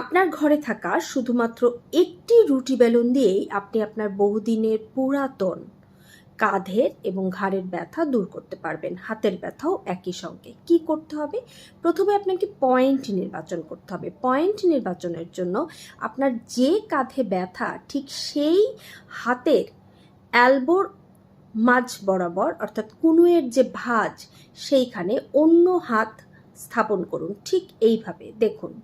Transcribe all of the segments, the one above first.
আপনার ঘরে থাকা শুধুমাত্র একটি রুটি বেলুন দিয়েই আপনি আপনার বহুদিনের পুরাতন কাঁধের এবং ঘাড়ের ব্যথা দূর করতে পারবেন। হাতের ব্যথাও একই সঙ্গে। কি করতে হবে? প্রথমে আপনাকে পয়েন্ট নির্বাচন করতে হবে। পয়েন্ট নির্বাচনের জন্য আপনার যে কাঁধে ব্যথা, ঠিক সেই হাতের অ্যালবোর মাঝ বরাবর, অর্থাৎ কুনুয়ের যে ভাঁজ, সেইখানে অন্য হাত স্থাপন করুন। ঠিক এইভাবে। দেখুন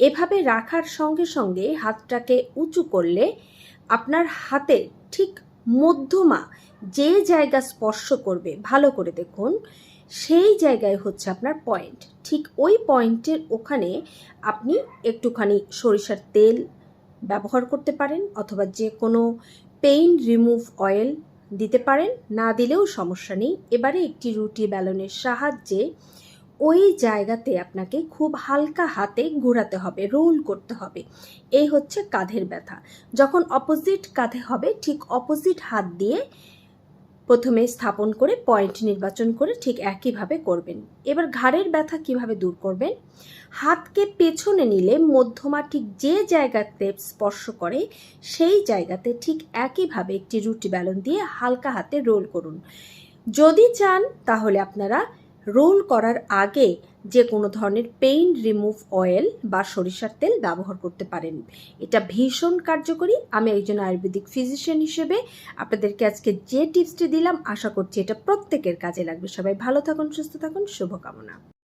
এভাবে রাখার সঙ্গে সঙ্গে হাতটাকে উঁচু করলে আপনার হাতে ঠিক মধ্যমা যে জায়গা স্পর্শ করবে, ভালো করে দেখুন, সেই জায়গায় হচ্ছে আপনার পয়েন্ট ঠিক ওই পয়েন্টের ওখানে আপনি একটুখানি সরিষার তেল ব্যবহার করতে পারেন অথবা যে কোনো পেইন রিমুভ অয়েল দিতে পারেন। না দিলেও সমস্যা নেই। এবারে একটি রুটি ব্যালনের সাহায্যে ওই জায়গাতে আপনাকে খুব হালকা হাতে ঘোরাতে হবে, রোল করতে হবে। এই হচ্ছে কাঁধের ব্যথা। যখন অপোজিট কাঁধে হবে, ঠিক অপোজিট হাত দিয়ে প্রথমে স্থাপন করে পয়েন্ট নির্বাচন করে ঠিক একইভাবে করবেন। এবার ঘাড়ের ব্যথা কীভাবে দূর করবেন? হাতকে পেছনে নিলে মধ্যমা ঠিক যে জায়গাতে স্পর্শ করে, সেই জায়গাতে ঠিক একইভাবে একটি রুটি ব্যালন দিয়ে হালকা হাতে রোল করুন। যদি চান, তাহলে আপনারা রোল করার আগে যে কোনো ধরনের পেইন রিমুভ অয়েল বা সরিষার তেল ব্যবহার করতে পারেন। এটা ভীষণ কার্যকরী। আমি একজন আয়ুর্বেদিক ফিজিশিয়ান হিসেবে আপনাদেরকে আজকে যে টিপসটি দিলাম, আশা করছি এটা প্রত্যেকের কাজে লাগবে। সবাই ভালো থাকুন, সুস্থ থাকুন, শুভকামনা।